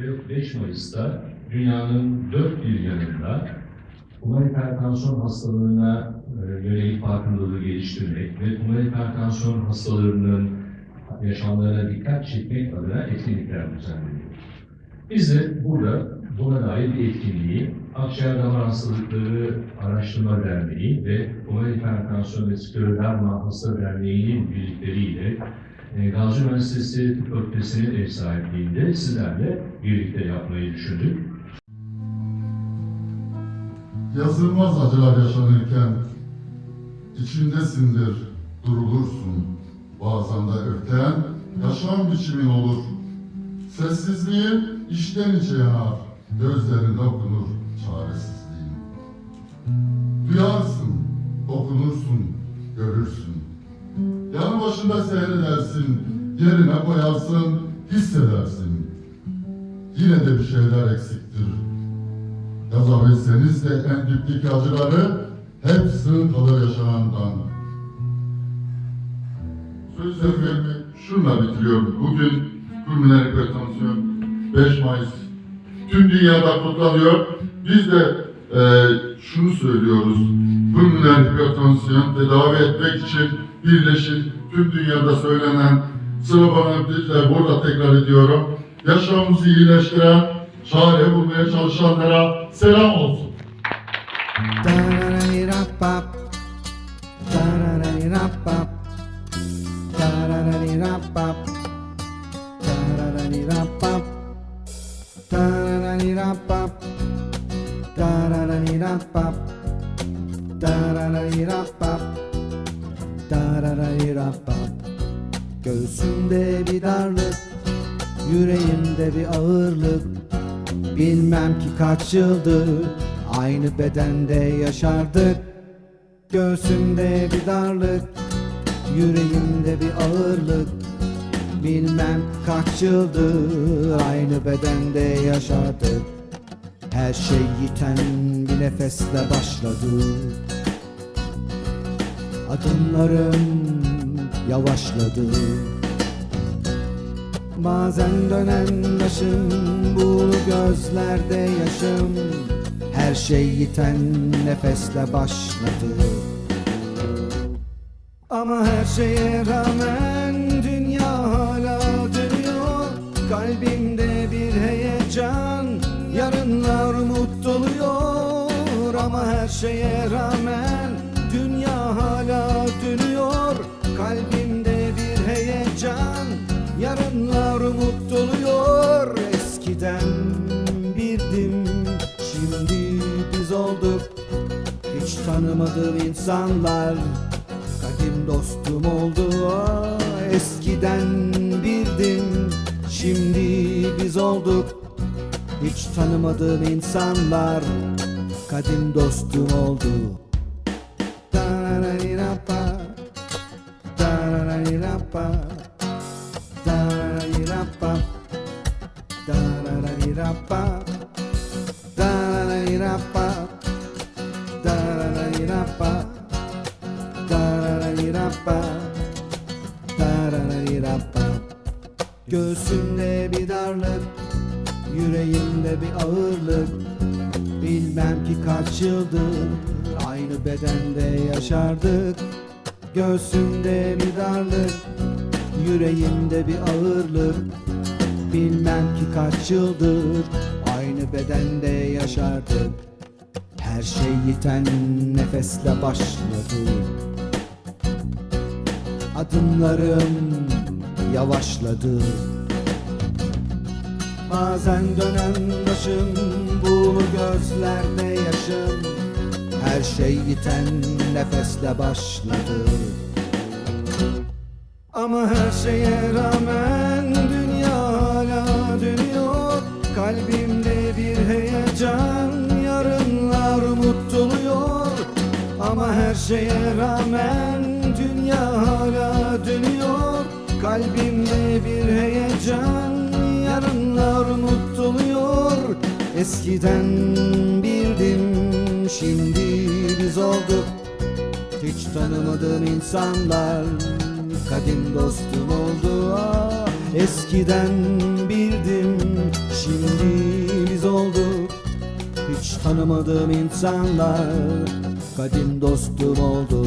Ve 5 Mayıs'ta dünyanın dört bir yanında pulmoner hipertansiyon hastalığına e, yönelik farkındalığı geliştirmek ve pulmoner hipertansiyon hastalarının yaşamlarına dikkat çekmek adına etkinlikler düzenleniyor. Biz de burada buna dair bir etkinliği Akciğer Damar Hastalıkları Araştırma Derneği ve Pulmoner Hipertansiyon ve Skleroderma Hasta Derneği'nin birlikleriyle e, Gazi Üniversitesi Tıp Fakültesi'nin ev sahipliğinde sizlerle birlikte yapmayı düşündük. Yazılmaz acılar yaşanırken içindesindir, durulursun. Bazen de öften yaşam biçimin olur. Sessizliğin içten içe yanar, gözlerinde okunur çaresizliğin. Duyarsın, okunursun, görürsün. Başında seyredersin, yerine koyarsın, hissedersin. Yine de bir şeyler eksiktir. Yazabilseniz de en dipteki acıları hep sığ kalır yaşanandan. Sözlerimi şunla bitiriyorum. Bugün pulmoner hipertansiyon 5 Mayıs tüm dünyada kutlanıyor. Biz de e, şunu söylüyoruz. Pulmoner hipertansiyon tedavi etmek için birleşin tüm dünyada söylenen sloganı de burada tekrar ediyorum. Yaşamımızı iyileştiren, çare bulmaya çalışanlara selam olsun. Da-da-da-dee-da-bop. Da-da-da-dee-da-bop. Da-da-da-dee-da-bop. Da-da-da-dee-da-bop. Da-da-da-dee-da-bop. Da-da-da-dee-da-bop. Göğsümde bir darlık, yüreğimde bir ağırlık. Bilmem ki kaç yıldır aynı bedende yaşardık. Göğsümde bir darlık, yüreğimde bir ağırlık. Bilmem kaç yıldır aynı bedende yaşardık. Her şey yiten bir nefesle başladı. Adımlarım yavaşladı. Bazen dönen başım bu gözlerde yaşım Her şey yiten nefesle başladı. Ama her şeye rağmen dünya hala dönüyor. Kalbimde bir heyecan yarınlar umut doluyor. Ama her şeye rağmen tanımadığım insanlar Kadim dostum oldu ah, Eskiden birdim Şimdi biz olduk Hiç tanımadığım insanlar Kadim dostum oldu Da-da-da-di-da-ba. Da-da-da-di-da-ba. Da-da-da-di-da-ba. Da-da-da-di-da-ba. Da-da-da-di-da-ba. Da-da-da-di-da-ba. Göğsümde bir darlık, yüreğimde bir ağırlık Bilmem ki kaç yıldır aynı bedende yaşardık Göğsümde bir darlık, yüreğimde bir ağırlık Bilmem ki kaç yıldır aynı bedende yaşardık Her şey yiten nefesle başladı Adımlarım yavaşladı. Bazen dönen başım Buğulu gözlerde yaşım. Her şey yiten nefesle başladı. Ama her şeye rağmen Dünya hala dönüyor. Kalbimde bir heyecan Yarınlar umut Ama her şeye rağmen Kalbimde bir heyecan Yarınlar umut Eskiden bildim Şimdi biz olduk. Hiç tanımadığım insanlar Kadim dostum oldu. Ah, Eskiden bildim Şimdi biz olduk. Hiç tanımadığım insanlar Kadim dostum oldu.